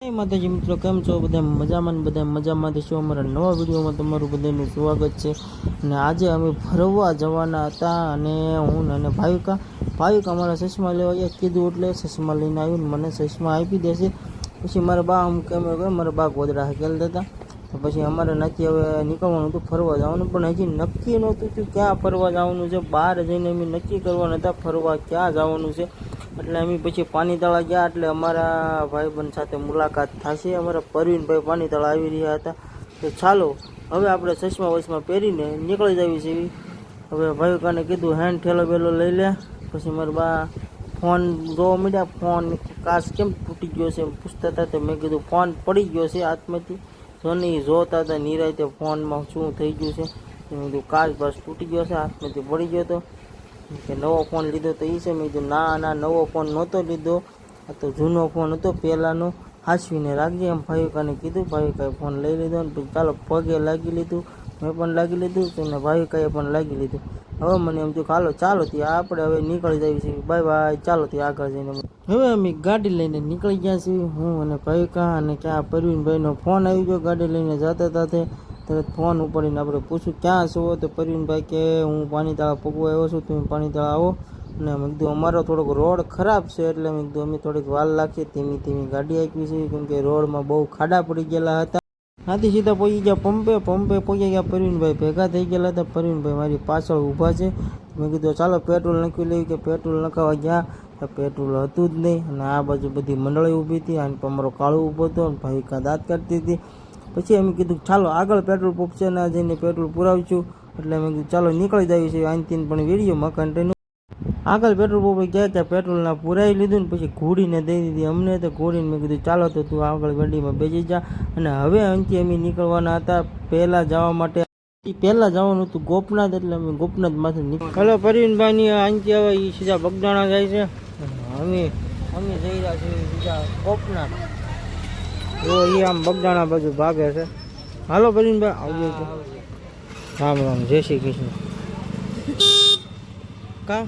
માતાજી મિત્રો, કેમ છો? બધા મજામાં ને બધા મજામાં છો? અમારા નવા વિડીયોમાં તમારું બધાનું સ્વાગત છે. અને આજે અમે ફરવા જવાના હતા અને હું અને ભાવિકા. ભાવિકા અમારા ચશ્મા લેવા ગયા, કીધું એટલે ચશ્મા લઈને આવ્યું મને ચશ્મા આપી દેશે. પછી મારા બા આમ કેમ કે મારા બા ગોદડા હકેલતા હતા તો પછી અમારે નથી હવે નીકળવાનું હતું ફરવા જવાનું, પણ હજી નક્કી નહોતું કે ક્યાં ફરવા જવાનું છે. બહાર જઈને અમે નક્કી કરવાના હતા ફરવા ક્યાં જવાનું છે. એટલે અમે પછી પાણીતળા ગયા એટલે અમારા ભાઈબંધ સાથે મુલાકાત થશે. અમારા પરવીનભાઈ પાણીતળા આવી રહ્યા હતા. તો ચાલો, હવે આપણે ચશ્મા વશમાં પહેરીને નીકળી જવી છે હવે ભાઈ કાને કીધું હેન્ડ ઠેલો બેલો લઈ લે. પછી મારા બા ફોન જોવા મળ્યા ફોન કાચ કેમ તૂટી ગયો છે પૂછતા હતા. તો મેં કીધું, ફોન પડી ગયો છે હાથમાંથી. સોની જોતા હતા નિરાયતે ફોનમાં શું થઈ ગયું છે. મેં કીધું કાચ બસ તૂટી ગયો છે, હાથમાંથી પડી ગયો તો. કે નવો ફોન લીધો તો એ છે. મેં કીધું, ના ના, નવો ફોન નહોતો લીધો. આ તો જૂનો ફોન હતો, પહેલાંનો. હાંસવીને રાખજે એમ ભાવિકાને કીધું. ભાવિકાએ ફોન લઈ લીધો ને પછી ચાલો પગે લાગી લીધું. મેં પણ લાગી લીધું તેને ભાવિકાએ પણ લાગી લીધું. હવે મને એમ થયું હાલો, ચાલો ત્યાં આપણે હવે નીકળી જઈએ છીએ. બાય બાય, ચાલો ત્યાં આગળ જઈને. હવે અમે ગાડી લઈને નીકળી ગયા છીએ. હું અને ભાવિકા અને ક્યાં પરવીનભાઈનો ફોન આવી ગયો ગાડી લઈને જતા હતા તરત ફોન ઉપાડીને આપણે પૂછ્યું, ક્યાં છો? તો પરવીનભાઈ કે, હું પાણીતાળા પગવા આવ્યો છું, તમે પાણીતાળા આવો. અને મેં કીધું, અમારો થોડોક રોડ ખરાબ છે એટલે મેં કીધું, અમે થોડીક વાર લાગશે ધીમી ધીમી ગાડી આપી છે, કેમ કે રોડમાં બહુ ખાડા પડી ગયેલા હતા. હાથી સીધા પહોંચી ગયા પંપે પંપે પહોંચી ગયા પરવીનભાઈ ભેગા થઈ ગયેલા હતા. પરવીનભાઈ મારી પાછળ ઊભા છે. મેં કીધું, ચાલો પેટ્રોલ નાખી લઈ કે પેટ્રોલ નખાવા ગયા પેટ્રોલ હતું જ નહીં. અને આ બાજુ બધી મંડળી ઊભી હતી. અને અમારો કાળો ઊભો હતો અને ભાવિકા દાંત કાઢતી હતી. પછી અમે કીધું ચાલો આગળ પેટ્રોલ પંપ છે ને જઈને પેટ્રોલ પુરાવીશું. એટલે અમે કીધું ચાલો નીકળી જઈએ છીએ આનથી પણ વિડીયોમાં કન્ટિન્યુ આગળ પેટ્રોલ પંપે ગયા ત્યાં પેટ્રોલના પુરાવી લીધું ને પછી ઘોડીને દઈ દીધી અમને તો ઘોડીને મેં કીધું ચાલો તો તું આગળ ગાડીમાં બેસી જા. અને હવે અહીંથી અમે નીકળવાના હતા પહેલાં જવા માટે. પહેલાં જવાનું હતું ગોપનાથ એટલે અમે ગોપનાથમાંથી નીકળ હલો પરવીનભાઈની અહીંથી હવે એ સીધા બગદાણા જાય છે. અમે અમે જઈ રહ્યા છીએ સીધા ગોપનાથ. જો એ આમ બગદાણા બાજુ ભાગે છે હાલો પરવીનભાઈ આવજો છે રામ રામ જય શ્રી કૃષ્ણ કા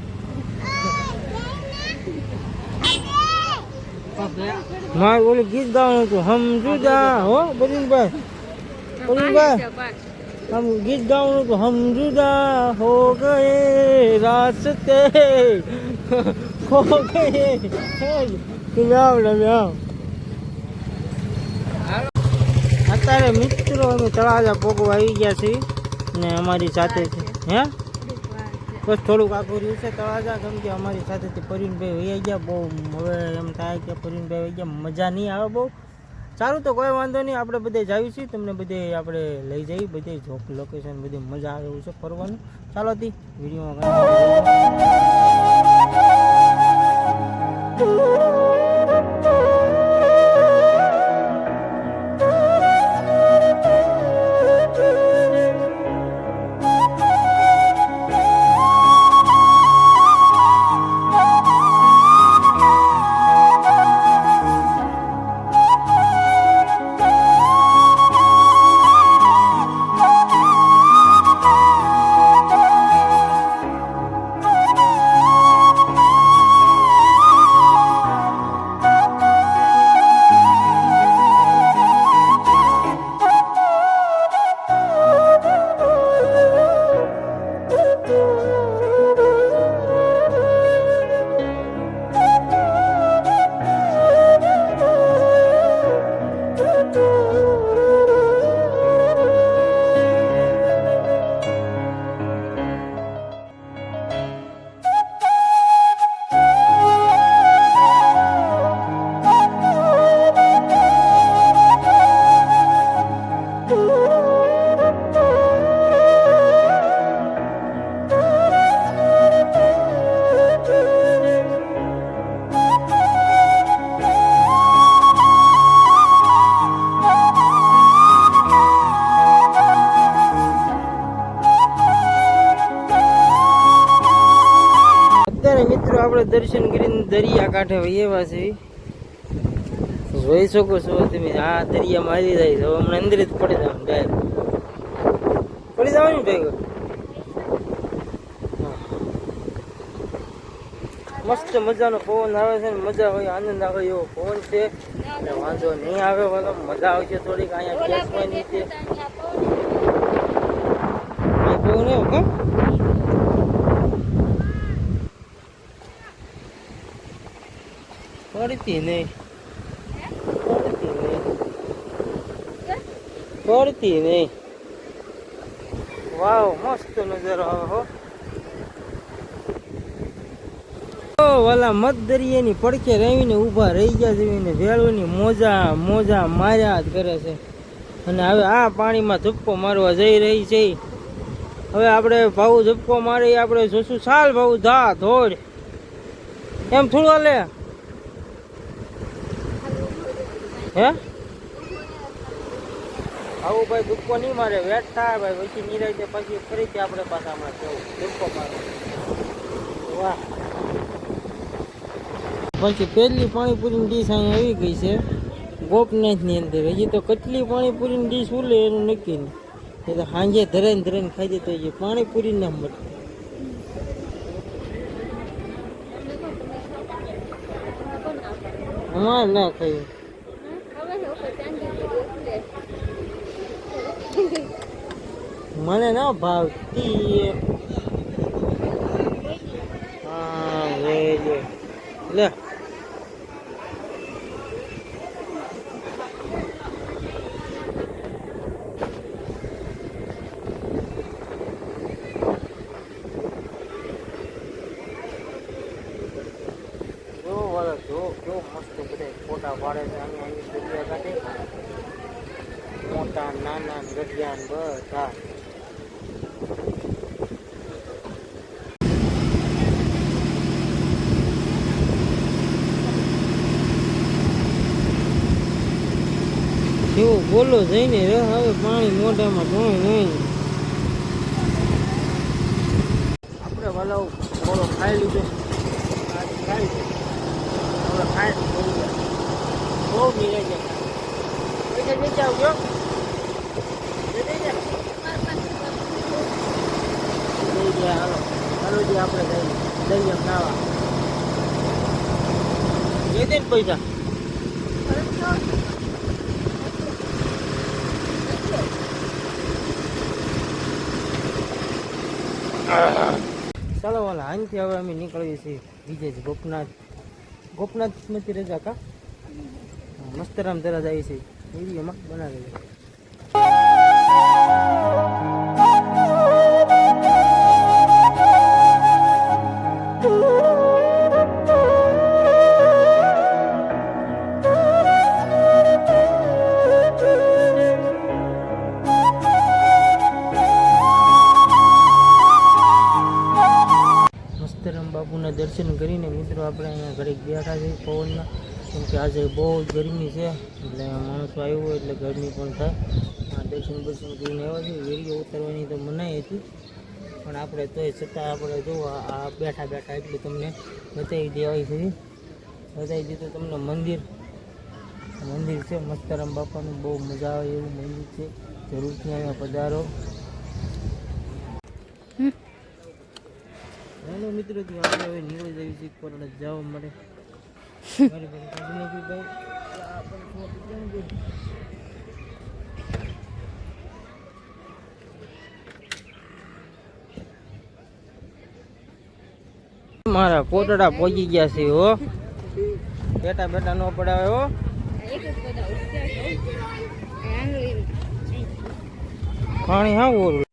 મારે ઓલું ગીત ગાવાનું હતું હમ જુદા હો બરીનભાઈ બરીનભાઈ हम गीत गाऊं तो हम जुदा हो गए रास्ते हो गए તું આવ ને આવ અત્યારે મિત્રો અમે તળાજા પોગવા આવી ગયા છીએ ને અમારી સાથે છે હે? બસ થોડુંક આખું રહ્યું છે તળાજા, કેમ કે અમારી સાથેથી પરિણભાઈ વહી ગયા, બહુ હવે એમ થાય કે પરિણભાઈ વહી ગયા, મજા નહીં આવે બહુ. સારું તો કોઈ વાંધો નહીં, આપણે બધે જાવી છીએ તમને બધે આપણે લઈ જઈએ બધે જોબ લોકેશન બધી મજા આવે એવું છે ફરવાનું. ચાલો તી, વિડીયોમાં દર્શન કરીને દરિયા કાંઠે એવા છે. જોઈ શકો છો તમે આ દરિયા મારી જાય છે. હમણાં અંદર જ પડી જવાનું ડાયરેક્ટ પડી જવાનું ભાઈ મસ્ત મજાનો પવન આવે છે ને મજા હોય આનંદ આવે એવો પવન છે. વાંધો નહીં આવે વાલો મજા આવશે થોડીક. અહીંયા બેસવાની પણ આ બહુ નહીં પડતી નહીં. પડતી નહીં. પડતી નહીં. વાવ મસ્ત નજારો આવે હો. વાલા મત દરિયાની પડખે રહીને ઊભા રહી ગયા જેવીને વેળોની મોજા મોજા માર્યા જ કરે છે. અને હવે આ પાણીમાં ઝપકો મારવા જઈ રહી છે. હવે આપણે ભાવ ઝપકો મારી આપણે જોશું. સાલ ભાવ ધા ધોડ એમ થોડું હાલે. હે? આવું ભાઈ ધુક્કો નહીં મારે. વેટ થાય ભાઈ. પછી નિરાય પછી ફરીથી આપણે પાછા હમણાં જવું. ધુક્કો મારે. વાહ. પછી પહેલી પાણીપુરીની ડીશ અહીંયા આવી ગઈ છે. ગોપનાથની અંદર. હજી તો કેટલી પાણીપુરીની ડીશ ઉલે એનું નક્કી નહીં. એ તો સાંજે ધરાઈને ધરાઈને ખાઈ જતો હોય છે. પાણીપુરી ના મળે અમારે ના ખાયું મને ના ભાવતી. હા લે લે લે જો વાળા જો જો મસ્ત બધા ફોટા પાડે છે અહીંયા અહીં દરિયા કાંઠે મોટા નાના ગઢિયા ને બધા જેવું બોલો જઈને રે હવે પાણી મોઢામાં ધોઈ નહીં આપણે વાલાઓ બોલો ખાઈ લીધો આજે ખાઈ લીધો હવે ખાઈ બહુ મિલે છે. પૈસા નીચે આવજો. હાલો. હાલો જી આપણે જઈએ. દઈએ ખાવા. દઈ દે ને પૈસા. ચાલો વાલા અહીંથી હવે અમે નીકળીએ છીએ બીજે જ ગોપનાથ ગોપનાથ સ્મૃતિ રજા કા? મસ્તરામ દરાજા આવી છે. વિડીયોમાં બનાવેલી. બેઠા છીએ પવનમાં. કેમ કે આજે બહુ જ ગરમી છે એટલે માણસો આવ્યો હોય એટલે ગરમી પણ થાય. આ દર્શન દર્શન કરીને આવ્યા છે. વીડિયો ઉતારવાની તો મનાઈ હતી. પણ આપણે તોય છતાં આપણે જો આ બેઠા બેઠા એટલું તમને બતાવી દેવાય છે. બતાવી દીધું તમને મંદિર મંદિર છે. મસ્તરામ બાપાનું બહુ મજા આવે એવું મંદિર છે. જરૂરથી અહીંયા પધારો. હેલો મિત્રો આપણે હવે નીકળી જઈએ છીએ. કોરડે જવા માટે. મારી પોટડા પહોંચી ગયા છે હો. બેટા બેટા નો પડાવે હો. પાણી હા ઓરું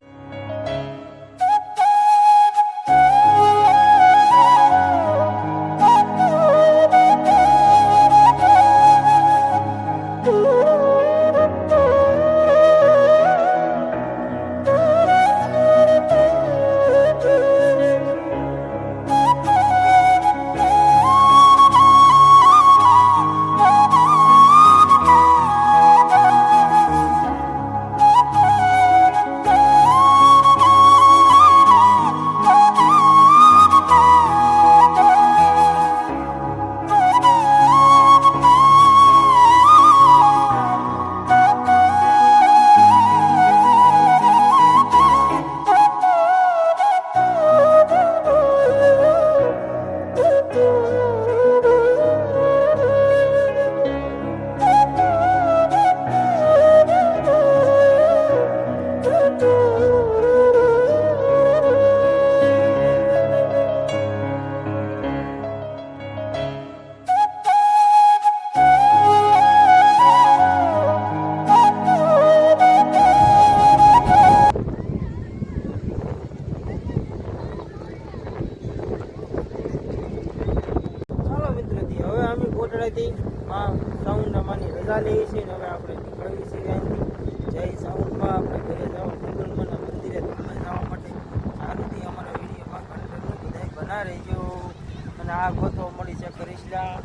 લઈએ છીએ ને હવે આપણે નીકળવી છીએ અહીંથી. જય સાઉન્ડમાં આપણે ઘરે જવા મંગલમાના મંદિરે ધામે જવા માટે. સારુંથી અમારા વિડીયોમાં કન્ટેન્ટ બધા બના રહેજો. અને આ ગોતો મળી છે કરીશલા.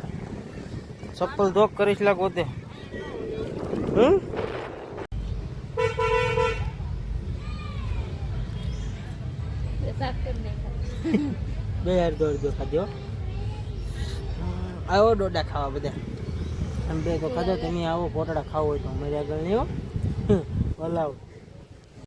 ચપ્પલ ધોક કરીશલા ગોતે. હમ? બે યાર દોડ દો ખાધો. આવો ડોડા ખાવા બધા. અને બે તો ખાધો તમે આવો કોટડા ખાવો હોય તો અમારી આગળ નહીં હો. બોલાવો